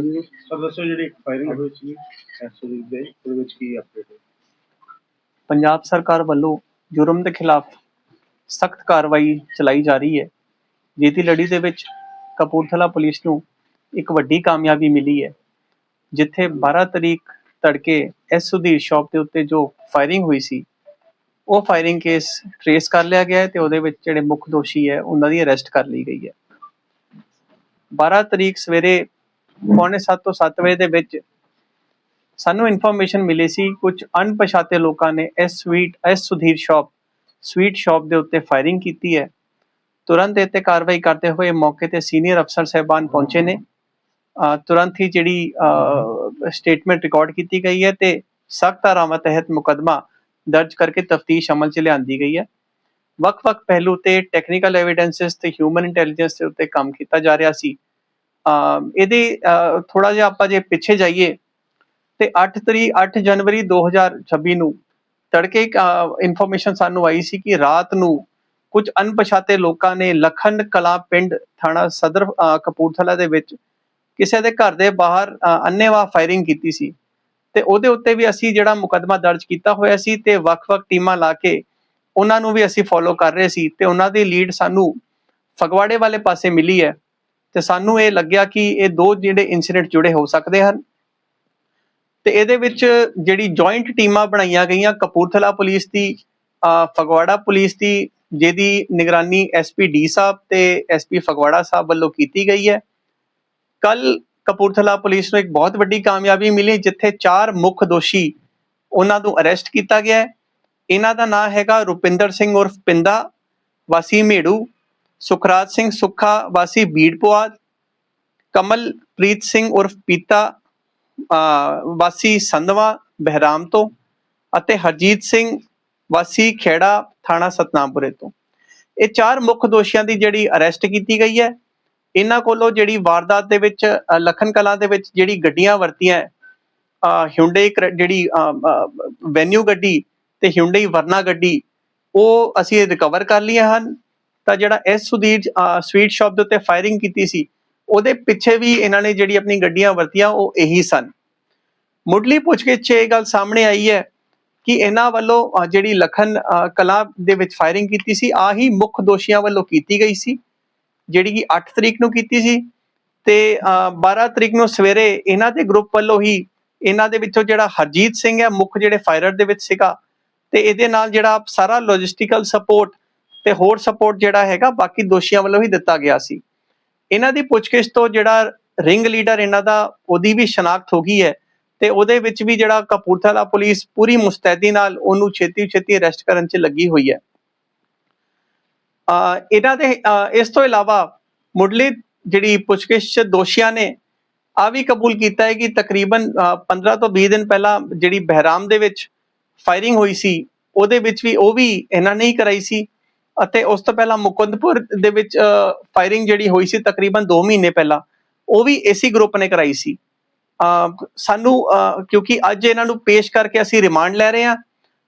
ਹਾਂਜੀ। ਸਰ ਦੱਸੋ ਜਿਹੜੀ ਫਾਇਰਿੰਗ ਹੋਈ ਸੀ ਐਸਓਜੀ ਦੇ ਉਹਦੇ ਵਿੱਚ ਕੀ ਅਪਡੇਟ ਹੈ? ਪੰਜਾਬ ਸਰਕਾਰ ਵੱਲੋਂ ਜੁਰਮ ਦੇ ਖਿਲਾਫ ਸਖਤ ਕਾਰਵਾਈ ਚਲਾਈ ਜਾ ਰਹੀ ਹੈ। ਜਿਹਦੀ ਲੜੀ ਦੇ ਵਿੱਚ ਕਪੂਰਥਲਾ ਪੁਲਿਸ ਨੂੰ ਇੱਕ ਵੱਡੀ ਕਾਮਯਾਬੀ ਮਿਲੀ ਹੈ। ਜਿੱਥੇ 12 ਤਰੀਕ ਤੜਕੇ ਐਸ ਸੁਧੀਰ ਸ਼ਾਪ ਦੇ ਉੱਤੇ ਜੋ ਫਾਇਰਿੰਗ ਹੋਈ ਸੀ ਉਹ ਫਾਇਰਿੰਗ ਕੇਸ ਟ੍ਰੇਸ ਕਰ ਲਿਆ ਗਿਆ ਹੈ ਤੇ ਉਹਦੇ ਵਿੱਚ ਜਿਹੜੇ ਮੁੱਖ ਦੋਸ਼ੀ ਹੈ ਉਹਨਾਂ ਦੀ ਅਰੈਸਟ ਕਰ ਲਈ ਗਈ ਹੈ। 12 ਤਰੀਕ ਸਵੇਰੇ ਪੌਣੇ 7 ਤੋਂ 7 ਵਜੇ ਦੇ ਵਿੱਚ ਸਾਨੂੰ ਇਨਫੋਰਮੇਸ਼ਨ ਮਿਲੀ ਸੀ, ਕੁਝ ਅਣਪਛਾਤੇ ਲੋਕਾਂ ਨੇ ਇਸ ਸਵੀਟ ਇਸ ਸੁਧੀਰ ਸ਼ਾਪ ਸਵੀਟ ਸ਼ਾਪ ਦੇ ਉੱਤੇ ਫਾਇਰਿੰਗ ਕੀਤੀ ਹੈ। ਤੁਰੰਤ ਇਹ ਕਾਰਵਾਈ ਕਰਦੇ ਹੋਏ ਮੌਕੇ ਤੇ ਸੀਨੀਅਰ ਅਫਸਰ ਸਹਿਬਾਨ ਪਹੁੰਚੇ ਨੇ। ਤੁਰੰਤ ਹੀ ਜਿਹੜੀ ਸਟੇਟਮੈਂਟ ਰਿਕਾਰਡ ਕੀਤੀ ਗਈ ਹੈ ਤੇ ਸਖਤ ਧਾਰਾਵਾਂ ਤਹਿਤ ਮੁਕਦਮਾ ਦਰਜ ਕਰਕੇ ਤਫਤੀਸ਼ ਅਮਲ 'ਚ ਲਿਆਂਦੀ ਗਈ ਹੈ। ਵੱਖ-ਵੱਖ ਪਹਿਲੂ ਤੇ ਟੈਕਨੀਕਲ ਐਵੀਡੈਂਸਸ ਤੇ ਹਿਊਮਨ ਇੰਟੈਲੀਜੈਂਸ ਦੇ ਉੱਤੇ ਕੰਮ ਕੀਤਾ ਜਾ ਰਿਹਾ ਸੀ। ਇਹਦੇ ਥੋੜਾ ਜਿਹਾ ਆਪਾਂ ਜੇ ਪਿੱਛੇ ਜਾਈਏ ਤੇ 8 ਤਰੀਕ 8 ਜਨਵਰੀ 2026 ਨੂੰ ਤੜਕੇ ਇੱਕ ਇਨਫੋਰਮੇਸ਼ਨ ਸਾਨੂੰ ਆਈ ਸੀ ਕਿ ਰਾਤ ਨੂੰ ਕੁਝ ਅਣਪਛਾਤੇ ਲੋਕਾਂ ਨੇ ਲਖਨ ਕਲਾ ਪਿੰਡ ਥਾਣਾ ਸਦਰ ਕਪੂਰਥਲਾ ਦੇ ਵਿੱਚ ਕਿਸੇ ਦੇ ਘਰ ਦੇ ਬਾਹਰ, ਅਹ ਅੰਨ੍ਹੇਵਾਹ ਫਾਇਰਿੰਗ ਕੀਤੀ ਸੀ। ਤੇ ਉਹਦੇ ਉੱਤੇ ਵੀ ਅਸੀਂ ਜਿਹੜਾ ਮੁਕੱਦਮਾ ਦਰਜ ਕੀਤਾ ਹੋਇਆ ਸੀ ਤੇ ਵੱਖ-ਵੱਖ ਟੀਮਾਂ ਲਾ ਕੇ ਉਹਨਾਂ ਨੂੰ ਵੀ ਅਸੀਂ ਫੋਲੋ ਕਰ ਰਹੇ ਸੀ ਤੇ ਉਹਨਾਂ ਦੀ ਲੀਡ ਸਾਨੂੰ ਫਗਵਾੜੇ ਵਾਲੇ ਪਾਸੇ ਮਿਲੀ ਹੈ। ਤੇ ਸਾਨੂੰ ਇਹ ਲੱਗਿਆ ਕਿ ਇਹ ਦੋ ਜਿਹੜੇ ਇਨਸੀਡੈਂਟ ਜੁੜੇ ਹੋ ਸਕਦੇ ਹਨ। ਤੇ ਇਹਦੇ ਵਿੱਚ ਜਿਹੜੀ ਜੁਆਇੰਟ ਟੀਮਾਂ ਬਣਾਈਆਂ ਗਈਆਂ, ਕਪੂਰਥਲਾ ਪੁਲਿਸ ਦੀ ਫਗਵਾੜਾ ਪੁਲਿਸ ਦੀ, ਜਿਹਦੀ ਨਿਗਰਾਨੀ ਐਸਪੀ ਡੀ ਸਾਹਿਬ ਤੇ ਐਸਪੀ ਫਗਵਾੜਾ ਸਾਹਿਬ ਵੱਲੋਂ ਕੀਤੀ ਗਈ ਹੈ। ਕੱਲ ਕਪੂਰਥਲਾ ਪੁਲਿਸ ਨੂੰ ਇੱਕ ਬਹੁਤ ਵੱਡੀ ਕਾਮਯਾਬੀ ਮਿਲੀ, ਜਿੱਥੇ ਚਾਰ ਮੁੱਖ ਦੋਸ਼ੀ ਉਹਨਾਂ ਨੂੰ ਅਰੈਸਟ ਕੀਤਾ ਗਿਆ ਇਹਨਾਂ ਦਾ ਨਾਮ ਹੈਗਾ ਰੁਪਿੰਦਰ ਸਿੰਘ ਉਰਫ ਪਿੰਦਾ, ਵਾਸੀ ਮੇੜੂ ਸੁਖਰਾਜ ਸਿੰਘ ਸੁੱਖਾ ਵਾਸੀ ਬੀੜ ਬੀੜਪੁਆਧ ਕਮਲਪ੍ਰੀਤ ਸਿੰਘ ਉਰਫ ਪੀਤਾ ਵਾਸੀ ਸੰਧਵਾ ਬਹਿਰਾਮ ਤੋਂ ਅਤੇ ਹਰਜੀਤ ਸਿੰਘ ਵਾਸੀ ਖੇੜਾ ਥਾਣਾ ਸਤਨਾਮਪੁਰੇ ਤੋਂ। ਇਹ ਚਾਰ ਮੁੱਖ ਦੋਸ਼ੀਆਂ ਦੀ ਜਿਹੜੀ ਅਰੈਸਟ ਕੀਤੀ ਗਈ ਹੈ। ਇਹਨਾਂ ਕੋਲੋਂ ਜਿਹੜੀ ਵਾਰਦਾਤ ਦੇ ਵਿੱਚ ਅ, ਲਖਨ ਕਲਾਂ ਦੇ ਵਿੱਚ ਜਿਹੜੀ ਗੱਡੀਆਂ ਵਰਤੀਆਂ ਹਿਉਂਡਈ ਜਿਹੜੀ ਵੈਨਿਊ ਗੱਡੀ ਤੇ ਹਿਉਂਡਈ ਵਰਨਾ ਗੱਡੀ ਉਹ ਅਸੀਂ ਰਿਕਵਰ ਕਰ ਲਈਆਂ ਹਨ। ਤਾਂ ਜਿਹੜਾ ਐਸ ਸੁਧੀਰ ਸਵੀਟ ਸ਼ਾਪ ਦੇ ਉੱਤੇ ਫਾਇਰਿੰਗ ਕੀਤੀ ਸੀ ਉਹਦੇ ਪਿੱਛੇ ਵੀ ਇਹਨਾਂ ਨੇ ਜਿਹੜੀ ਆਪਣੀ ਗੱਡੀਆਂ ਵਰਤੀਆਂ ਉਹ ਇਹੀ ਸਨ। ਮੁੱਢਲੀ ਪੁੱਛਗਿੱਛ 'ਚ ਇਹ ਗੱਲ ਸਾਹਮਣੇ ਆਈ ਹੈ ਕਿ ਇਹਨਾਂ ਵੱਲੋਂ ਜਿਹੜੀ ਲਖਨ ਅ, ਕਲਾਂ ਦੇ ਵਿੱਚ ਫਾਇਰਿੰਗ ਕੀਤੀ ਸੀ ਆਹੀ ਮੁੱਖ ਦੋਸ਼ੀਆਂ ਵੱਲੋਂ ਕੀਤੀ ਗਈ ਸੀ ਜਿਹੜੀ ਕਿ 8 ਤਰੀਕ ਨੂੰ ਕੀਤੀ ਸੀ ਤੇ ਅ, 12 ਤਰੀਕ ਨੂੰ ਸਵੇਰੇ ਇਹਨਾਂ ਦੇ ਗਰੁੱਪ ਵੱਲੋਂ ਹੀ ਇਹਨਾਂ ਦੇ ਵਿੱਚੋਂ ਜਿਹੜਾ ਹਰਜੀਤ ਸਿੰਘ ਹੈ ਮੁੱਖ ਜਿਹੜੇ ਫਾਇਰਰ ਦੇ ਵਿੱਚ ਸੀਗਾ ਤੇ ਇਹਦੇ ਨਾਲ ਜਿਹੜਾ ਸਾਰਾ ਲੌਜਿਸਟੀਕਲ ਸਪੋਰਟ ਤੇ ਹੋਰ ਸਪੋਰਟ ਜਿਹੜਾ ਹੈਗਾ ਬਾਕੀ ਦੋਸ਼ੀਆਂ ਵੱਲੋਂ ਹੀ ਦਿੱਤਾ ਗਿਆ ਸੀ। ਇਹਨਾਂ ਦੀ ਪੁੱਛਗਿੱਛ ਤੋਂ ਜਿਹੜਾ ਰਿੰਗ ਲੀਡਰ ਇਹਨਾਂ ਦਾ ਉਹਦੀ ਵੀ ਸ਼ਨਾਖਤ ਹੋ ਗਈ ਹੈ ਤੇ ਉਹਦੇ ਵਿੱਚ ਵੀ ਜਿਹੜਾ ਕਪੂਰਥਲਾ ਪੁਲਿਸ ਪੂਰੀ ਮੁਸਤੈਦੀ ਨਾਲ ਉਹਨੂੰ ਛੇਤੀ ਛੇਤੀ ਅਰੈਸਟ ਕਰਨ 'ਚ ਲੱਗੀ ਹੋਈ ਹੈ। ਅ ਇਹਨਾਂ ਦੇ ਇਸ ਤੋਂ ਇਲਾਵਾ ਮੁੱਢਲੀ ਜਿਹੜੀ ਪੁੱਛਗਿੱਛ ਦੋਸ਼ੀਆਂ ਨੇ ਆ ਵੀ ਕਬੂਲ ਕੀਤਾ ਹੈ ਕਿ ਤਕਰੀਬਨ ਅ, 15 ਤੋਂ 20 ਦਿਨ ਪਹਿਲਾਂ ਜਿਹੜੀ ਬਹਿਰਾਮ ਦੇ ਵਿੱਚ ਫਾਇਰਿੰਗ ਹੋਈ ਸੀ ਉਹਦੇ ਵਿੱਚ ਵੀ ਉਹ ਵੀ ਇਹਨਾਂ ਨੇ ਹੀ ਕਰਾਈ ਸੀ। ਅਤੇ ਉਸ ਤੋਂ ਪਹਿਲਾਂ ਮੁਕੰਦਪੁਰ ਦੇ ਵਿੱਚ ਫਾਇਰਿੰਗ ਜਿਹੜੀ ਹੋਈ ਸੀ ਤਕਰੀਬਨ 2 ਮਹੀਨੇ ਪਹਿਲਾਂ, ਉਹ ਵੀ ਇਸੇ ਗਰੁੱਪ ਨੇ ਕਰਾਈ ਸੀ। ਸਾਨੂੰ ਕਿਉਂਕਿ ਅੱਜ ਇਹਨਾਂ ਨੂੰ ਪੇਸ਼ ਕਰਕੇ ਅਸੀਂ ਰਿਮਾਂਡ ਲੈ ਰਹੇ ਹਾਂ।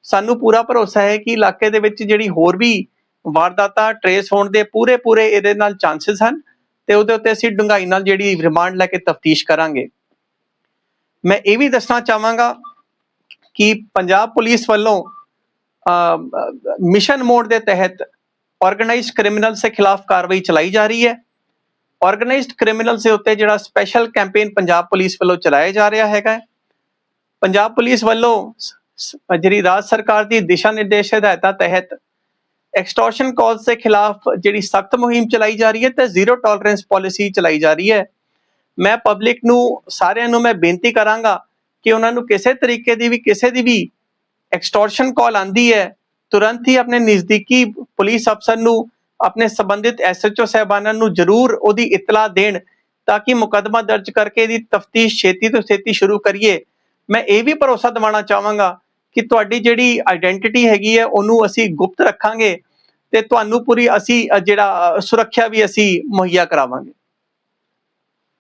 ਸਾਨੂੰ ਪੂਰਾ ਭਰੋਸਾ ਹੈ ਕਿ ਇਲਾਕੇ ਦੇ ਵਿੱਚ ਜਿਹੜੀ ਹੋਰ ਵੀ ਵਾਰਦਾਤਾਂ ਟਰੇਸ ਹੋਣ ਦੇ ਪੂਰੇ ਪੂਰੇ ਇਹਦੇ ਨਾਲ ਚਾਂਸਸ ਹਨ ਤੇ ਉਹਦੇ ਉੱਤੇ ਅਸੀਂ ਡੂੰਘਾਈ ਨਾਲ ਜਿਹੜੀ ਰਿਮਾਂਡ ਲੈ ਕੇ ਤਫਤੀਸ਼ ਕਰਾਂਗੇ। ਮੈਂ ਇਹ ਵੀ ਦੱਸਣਾ ਚਾਹਾਂਗਾ ਕਿ ਪੰਜਾਬ ਪੁਲਿਸ ਵੱਲੋਂ ਮਿਸ਼ਨ ਮੋਡ ਦੇ ਤਹਿਤ ਆਰਗੇਨਾਈਜ਼ਡ ਕ੍ਰਿਮੀਨਲਸ ਦੇ ਖਿਲਾਫ ਕਾਰਵਾਈ ਚਲਾਈ ਜਾ ਰਹੀ ਹੈ। ਆਰਗੇਨਾਈਜ਼ਡ ਕ੍ਰਿਮੀਨਲਸ ਦੇ ਉੱਤੇ ਜਿਹੜਾ ਸਪੈਸ਼ਲ ਕੈਂਪੇਨ ਪੰਜਾਬ ਪੁਲਿਸ ਵੱਲੋਂ ਚਲਾਇਆ ਜਾ ਰਿਹਾ ਹੈਗਾ। ਪੰਜਾਬ ਪੁਲਿਸ ਵੱਲੋਂ ਸ- ਜਿਹੜੀ ਰਾਜ ਸਰਕਾਰ ਦੀ ਦਿਸ਼ਾ ਨਿਰਦੇਸ਼ ਹਦਾਇਤਾਂ ਤਹਿਤ ਐਕਸਟੋਰਸ਼ਨ ਕਾਲਸ ਦੇ ਖਿਲਾਫ ਜਿਹੜੀ ਸਖਤ ਮੁਹਿੰਮ ਚਲਾਈ ਜਾ ਰਹੀ ਹੈ ਤੇ ਜ਼ੀਰੋ ਟੋਲਰੈਂਸ ਪਾਲਿਸੀ ਚਲਾਈ ਜਾ ਰਹੀ ਹੈ। ਮੈਂ ਪਬਲਿਕ ਨੂੰ ਸਾਰਿਆਂ ਨੂੰ ਮੈਂ ਬੇਨਤੀ ਕਰਾਂਗਾ ਕਿ ਉਹਨਾਂ ਨੂੰ ਕਿਸੇ ਤਰੀਕੇ ਦੀ ਵੀ, ਕਿਸੇ ਦੀ ਵੀ ਐਕਸਟੋਰਸ਼ਨ ਕਾਲ ਆਂਦੀ ਹੈ, ਤੁਰੰਤ ਹੀ ਆਪਣੇ ਨਜ਼ਦੀਕੀ ਪੁਲਿਸ ਅਫਸਰ ਨੂੰ, ਆਪਣੇ ਸੰਬੰਧਿਤ ਐਸਐਚਓ ਸਹਿਬਾਨਾਂ ਨੂੰ ਜ਼ਰੂਰ ਉਹਦੀ ਇਤਲਾ ਦੇਣ ਤਾਂ ਕਿ ਮੁਕੱਦਮਾ ਦਰਜ ਕਰਕੇ ਇਹਦੀ ਤਫਤੀਸ਼ ਛੇਤੀ ਤੋਂ ਛੇਤੀ ਸ਼ੁਰੂ ਕਰੀਏ। ਮੈਂ ਇਹ ਵੀ ਭਰੋਸਾ ਦਿਵਾਉਣਾ ਚਾਹਾਂਗਾ ਕਿ ਤੁਹਾਡੀ ਜਿਹੜੀ ਆਇਡੈਂਟੀਟੀ ਹੈਗੀ ਹੈ, ਉਹਨੂੰ ਅਸੀਂ ਗੁਪਤ ਰੱਖਾਂਗੇ ਤੇ ਤੁਹਾਨੂੰ ਪੂਰੀ ਅਸੀਂ ਜਿਹੜਾ ਸੁਰੱਖਿਆ ਵੀ ਅਸੀਂ ਮੁਹੱਈਆ ਕਰਾਵਾਂਗੇ।